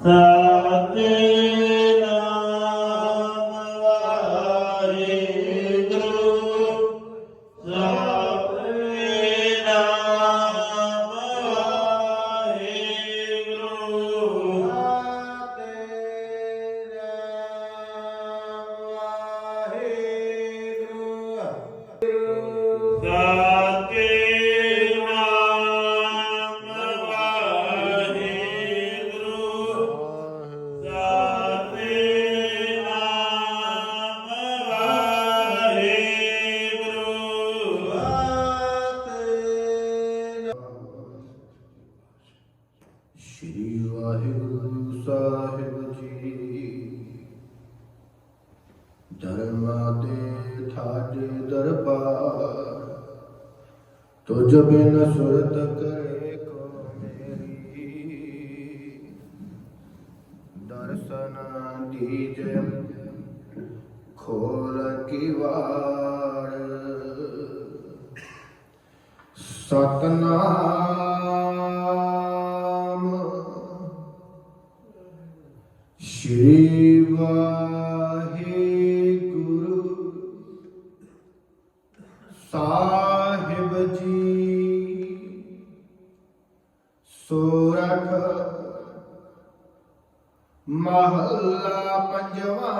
The. Waheguru Sahib ji. ਧਰਮਾਂ ਦੇ ਠਾਡੇ ਦਰਬਾਰ, ਤੁਝ ਬਿਨ ਸੁਰਤ ਕਰੇ ਕੋ ਮੇਰੀ। ਦਰਸ਼ਨ ਦੀਜੇ ਖੋਲ ਕੀ ਵਾਰ। ਸਤਨਾਮ ਸ਼੍ਰੀ ਵਾਹਿਗੁਰੂ। ਸਾਹਿਬ ਜੀ ਸੋਰਖ ਮਹੱਲਾ ਪੰਜਵਾ।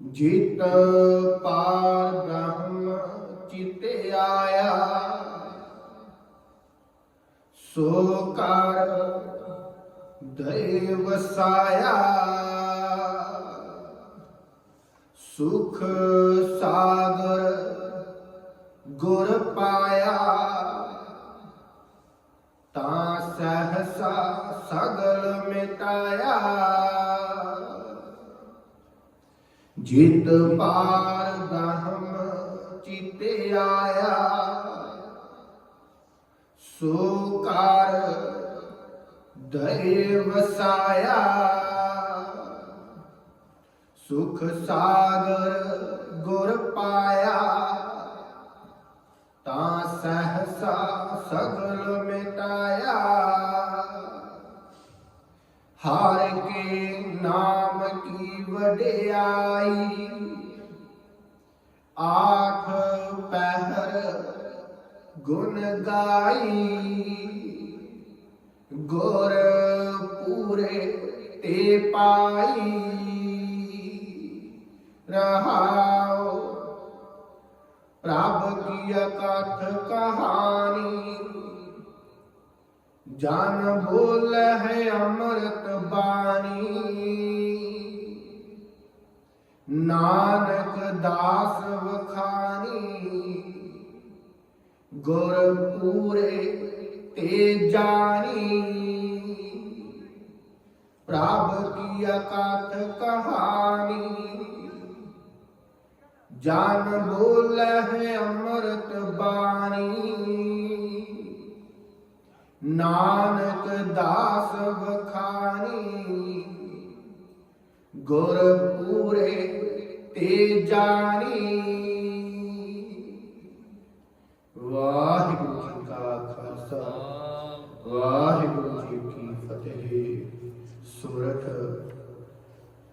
ਜਿਤ ਪਾਰ ਬ੍ਰਹਮ ਚਿਤੇ ਆਇਆ ਸੋ ਕਰ ਦੇ ਵਸਾਇਆ ਸੁਖ ਸਾਗਰ ਗੁਰ ਪਾਇਆ। ਤਾਂ ਸਹਸਾ ਸਗਲ ਮਿਟਾਇਆ। ਜਿਤ ਪਾਰ ਬ੍ਰਹਮ ਚਿਤੇ ਆਇਆ। ਸੋ ਕਾਰ ਦਇ ਵਸਾਇਆ। ਸੁਖ ਸਾਗਰ ਗੁਰ ਪਾਇਆ। ਤਾਂ ਸਹਸਾ ਸਗਲ ਮਿਟਾਇਆ। ਹਾਰ ਕੇ ਨਾਮ ਕੀ ਵਡਿਆਈ। ਆਖ ਪਹਿਰ ਗੁਣ ਗਾਈ, ਗੁਰ ਪੂਰੇ ਤੇ ਪਾਈ। ਰਹਾਉ ਪ੍ਰਭ ਕੀ ਕਥ ਕਹਾਣੀ, ਜਨ ਬੋਲ ਹੈ ਅੰਮ੍ਰਿਤ ਬਾਣੀ। ਨਾਨਕ ਦਾਸ ਵਖਾਣੀ ਗੁਰ ਪੂਰੇ ਤੇ ਜਾਣੀ। ਪ੍ਰਭ ਕੀ ਕਥ ਕਹਾਣੀ। ਜਨ ਬੋਲ ਹੈ ਅੰਮ੍ਰਿਤ ਬਾਣੀ। ਨਾਨਕ ਦਾਸ ਵਖਾਣੀ। ਗੁਰ ਪੂਰੇ ਤੇ ਜਾਣੀ। ਵਾਹਿਗੁਰੂ ਜੀ ਕਾ ਖਾਲਸਾ। ਵਾਹਿਗੁਰੂ ਜੀ ਕੀ ਫਤਿਹ। ਸੂਰਤ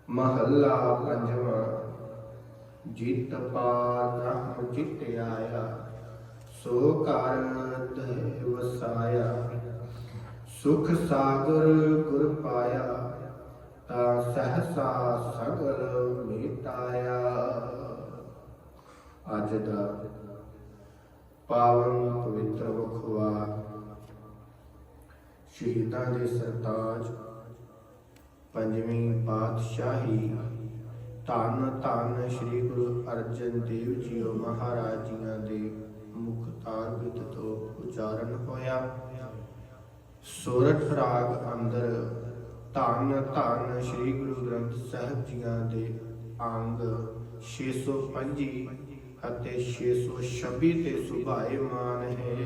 ਮਹੱਲਾ ਪੰਜਵਾਂ। ਜਿਤ ਪਾਰ ਬ੍ਰਹਮ ਜਿਤ ਆਇਆ, ਸੋ ਕਾਰਨ ਤੇ ਵਸਾਇਆ। ਸੁਖ ਸਾਗਰ ਗੁਰ ਪਾਇਆ, ਤਾ ਸਹਸਾ ਸਗਲ ਮਿਟਾਇਆ। ਅੱਜ ਦਾ ਪਾਵਨ ਪਵਿੱਤਰ ਵਖਵਾ ਸ਼ਹੀਦਾਂ ਦੇ ਸਰਤਾਜ, ਪੰਜਵੀਂ ਪਾਤਸ਼ਾਹੀ। ਧੰਨ ਧੰਨ ਸ੍ਰੀ ਗੁਰੂ ਅਰਜਨ ਦੇਵ ਜੀਓ ਮਹਾਰਾਜ ਜੀਆਂ ਦੇ ਮੁਖ ਤਾਰਬਿਤ ਤੋਂ ਉਚਾਰਨ ਹੋਇਆ। ਸੋਰਠ ਰਾਗ ਅੰਦਰ ਧੰਨ ਧੰਨ ਸ੍ਰੀ ਗੁਰੂ ਗ੍ਰੰਥ ਸਾਹਿਬ ਜੀਆਂ ਦੇ ਅੰਗ 625 ਅਤੇ 626 ਤੇ ਸੁਭਾਏ ਮਾਨ ਹੈ।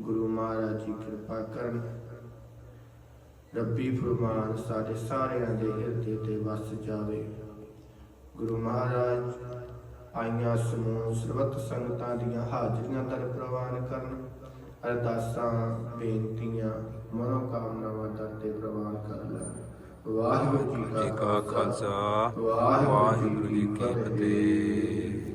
ਗੁਰੂ ਮਹਾਰਾਜ ਜੀ ਕਿਰਪਾ ਕਰਨ। ਰੱਬੀ ਫਰਮਾਨ ਸਾਡੇ ਸਾਰਿਆਂ ਦੇ ਹਿਰਦੇ ਤੇ ਵਸ ਜਾਵੇ। ਗੁਰੂ ਮਹਾਰਾਜ ਆਈਆਂ ਸਮੂਹ ਸਰਬੱਤ ਸੰਗਤਾਂ ਦੀਆਂ ਹਾਜ਼ਰੀਆਂ ਦਰ ਪ੍ਰਵਾਨ ਕਰਨ। ਅਰਦਾਸਾਂ ਬੇਨਤੀਆਂ ਮਨੋ ਕਾਮਨਾਵਾਂ ਦਰ ਤੇ ਪ੍ਰਵਾਨ ਕਰ ਲੈ। ਵਾਹਿਗੁਰੂ ਜੀ ਕਾ ਖਾਲਸਾ। ਵਾਹਿਗੁਰੂ ਜੀ ਕੀ ਫਤਿਹ।